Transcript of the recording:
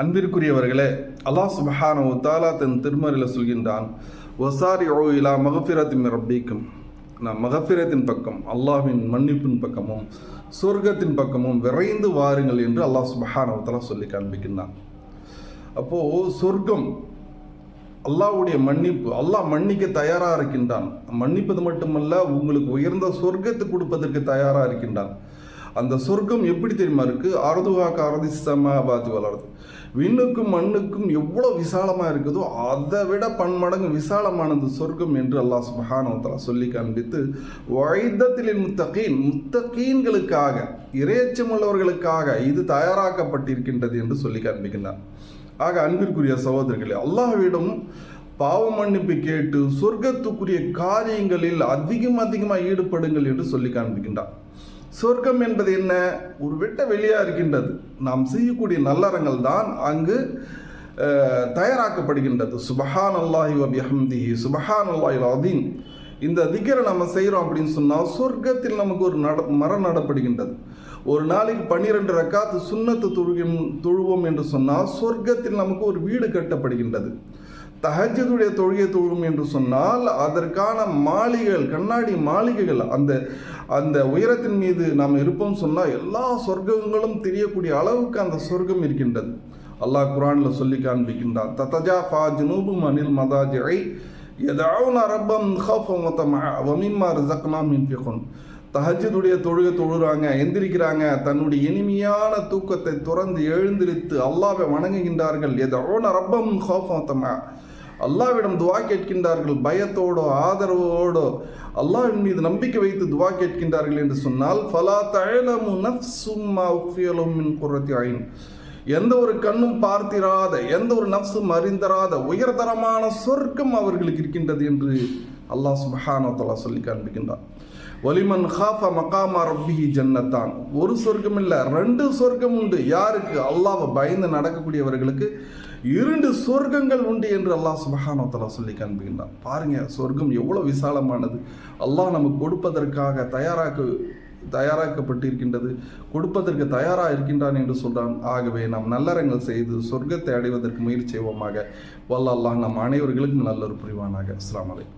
அன்பிற்குரியவர்களே அல்லாஹ் சுபஹானஹு தாலா தன் திருமறையில் சொல்கின்றான் ஒசாரி ஓ இலா மகஃபிரத்தின் ரப்பிக்கும். நான் மகஃபிரத்தின் பக்கம் அல்லாஹின் மன்னிப்பின் பக்கமும் சொர்க்கத்தின் பக்கமும் விரைந்து வாருங்கள் என்று அல்லாஹ் சுபஹானஹு சொல்லி காண்பிக்கின்றான். அப்போது சொர்க்கம் அல்லாஹ்வுடைய மன்னிப்பு அல்லாஹ் மன்னிக்க தயாராக இருக்கின்றான். மன்னிப்பது மட்டுமல்ல உங்களுக்கு உயர்ந்த சொர்க்கத்தை கொடுப்பதற்கு தயாராக இருக்கின்றான். அந்த சொர்க்கம் எப்படி தெரியுமா இருக்கு? அறுதுகா காரதி சமாபாதி வளருது. விண்ணுக்கும் மண்ணுக்கும் எவ்வளோ விசாலமாக இருக்குதோ அதை விட பன்மடங்கு விசாலமானது சொர்க்கம் என்று அல்லாஹ் சுபஹானவத்தலா சொல்லி காண்பித்து வைத்தத்திலின் முத்தகீன் முத்தகீன்களுக்காக இறையச்சமுள்ளவர்களுக்காக இது தயாராக்கப்பட்டிருக்கின்றது என்று சொல்லி காண்பிக்கின்றார். ஆக அன்பிற்குரிய சகோதரர்களே அல்லாஹ்விடம் பாவ மன்னிப்பு கேட்டு சொர்க்கத்துக்குரிய காரியங்களில் அதிகம் அதிகமாக ஈடுபடுங்கள் என்று சொல்லி காண்பிக்கின்றார். சொர்க்கம் என்பது என்ன? ஒரு வெட்ட வெளியாக இருக்கின்றது. நாம் செய்யக்கூடிய நல்லறங்கள் தான் அங்கு தயாராக்கப்படுகின்றது. சுபஹான் அல்லாஹி வபிஹம்தி சுபஹான் அல்லாஹி அதீன் இந்த திக்கரை நம்ம செய்கிறோம் அப்படின்னு சொன்னால் சொர்க்கத்தில் நமக்கு ஒரு நட மரம் நடப்படுகின்றது. ஒரு நாளைக்கு பன்னிரெண்டு ரக்காத்து சுண்ணத்து தொழுகும் தொழுவோம் என்று சொன்னால் சொர்க்கத்தில் நமக்கு ஒரு வீடு கட்டப்படுகின்றது. தஹஜதுடைய தொழுகை தொழும் என்று சொன்னால் அதற்கான மாளிகைகள் கண்ணாடி மாளிகைகள் அந்த அந்த உயரத்தின் மீது நாம் இருப்போம் சொன்னால் எல்லா சொர்க்கங்களும் தெரியக்கூடிய அளவுக்கு அந்த சொர்க்கம் இருக்கின்றது. அல்லாஹ் குரானில் சொல்லி காண்பிக்கின்றான் தத்தஜா ஃபா ஜுனூபும் அனில் மதாஜிரை எதாவுன அரபம் வமிம்மா ரிசக்னாம் மின்ஃபிகுன். தஹஜதுடைய தொழுகை தொழுறாங்க எந்திரிக்கிறாங்க தன்னுடைய இனிமையான தூக்கத்தை துறந்து எழுந்திருத்து அல்லாவை வணங்குகின்றார்கள். எதோன ரப்பம் ஹோஃபத்தமா அல்லாவிடம் துவா கேட்கின்றார்கள் பயத்தோடோ ஆதரவோடோ. அல்லாவின் மீது நம்பிக்கை வைத்து துவா கேட்கின்றார்கள் என்று சொன்னால் ஃபலா தழலமு நஃப்சும்மா உஃபியலும் மின் குர்ரத்தி ஐன் எந்த ஒரு கண்ணும் பார்த்திராத எந்த ஒரு நஃப்ஸும் அறிந்தராத உயர்தரமான சொர்க்கம் அவர்களுக்கு இருக்கின்றது என்று அல்லாஹ் சுபஹானோ தலா சொல்லி காண்பிக்கின்றான். ஒலிமன் ஹாஃப மகாமா ரப்பிஹி ஜன்னத்தான். ஒரு சொர்க்கம் இல்லை ரெண்டு சொர்க்கம் உண்டு. யாருக்கு? அல்லாவை பயந்து நடக்கக்கூடியவர்களுக்கு இரண்டு சொர்க்கங்கள் உண்டு என்று அல்லாஹ் சுபஹானோ சொல்லி காண்பிக்கின்றான். பாருங்க சொர்க்கம் எவ்வளோ விசாலமானது. அல்லாஹ் நமக்கு கொடுப்பதற்காக தயாராக்க தயாராக்கப்பட்டிருக்கின்றது. கொடுப்பதற்கு தயாராக இருக்கின்றான் என்று சொல்கிறான் ஆகவே நாம் நல்லறங்கள் செய்து சொர்க்கத்தை அடைவதற்கு முயற்சி செய்வோமாக. வல்ல அல்லாஹ் நம் அனைவர்களுக்கும் நல்லொரு புரிவானாக. அஸ்லாம் அலைக்கும்.